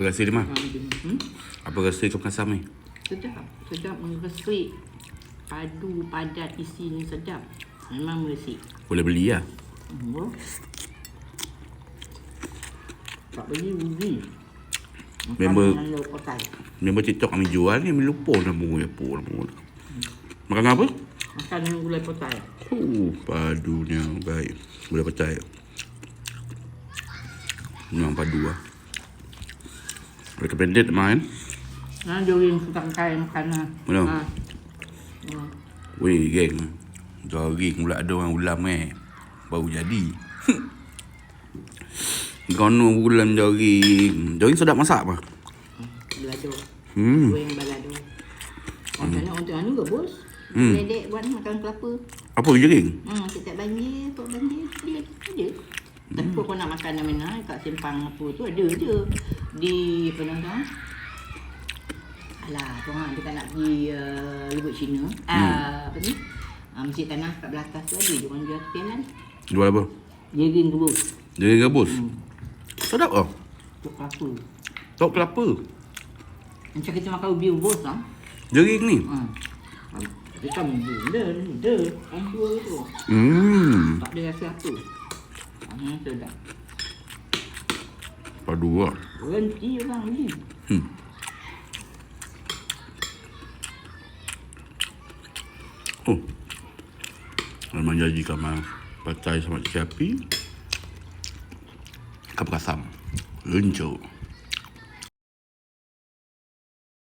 Apa rasa dia? Ha, dia, hmm? Apa rasa ikan kasam ni? Sedap. Sedap mengresik. Padu, padat isi ni sedap. Memang meresik. Boleh beli lah. Hmm. Tak beli rugi. Member-. Member TikTok kami jual ni, kami lupa nama dia. Apa nama? Makan apa? Makan dengan gulai kotai. Uh, padunya baik. Boleh percaya. Memang padu lah. Recommended main. Ha, orang suka kaya makan lah. Mana? Ha. Ha. Weh, geng. Jogging pula ada orang ulam eh. Baru jadi. Kono ulam jogging. Jogging sedap masak apa? Balado. Hmm. Goreng balado. Orang sana orang tengah juga bos. Hmm. Ledek buat makan kelapa. Apa jogging? Hmm, setiap kau banjir, dia ada. Tapi Hmm. kalau kau nak makan nama mana kat simpang apa tu ada je. Di apa nama tu? Alah, tu orang dia tak nak pergi uh, Lubuk Cina. Ah, Hmm. apa ni? Uh, Masjid Tanah kat belah atas tu ada je orang jual tepianan. Jual apa? Jerin rebus. Jogging gabus? Hmm. Sedap ah. Tok kelapa. Tok kelapa. Macam kita makan ubi rebus lah. Jogging ni. Ha. Dia kan benda, benda. Orang tua tu. Hmm. Tak ada rasa apa. Hmm, sedap. Padu lah. Berhenti orang beli. Hmm. Oh. Memang janji kamar pakai sama. Kapal kasam. Lunjuk.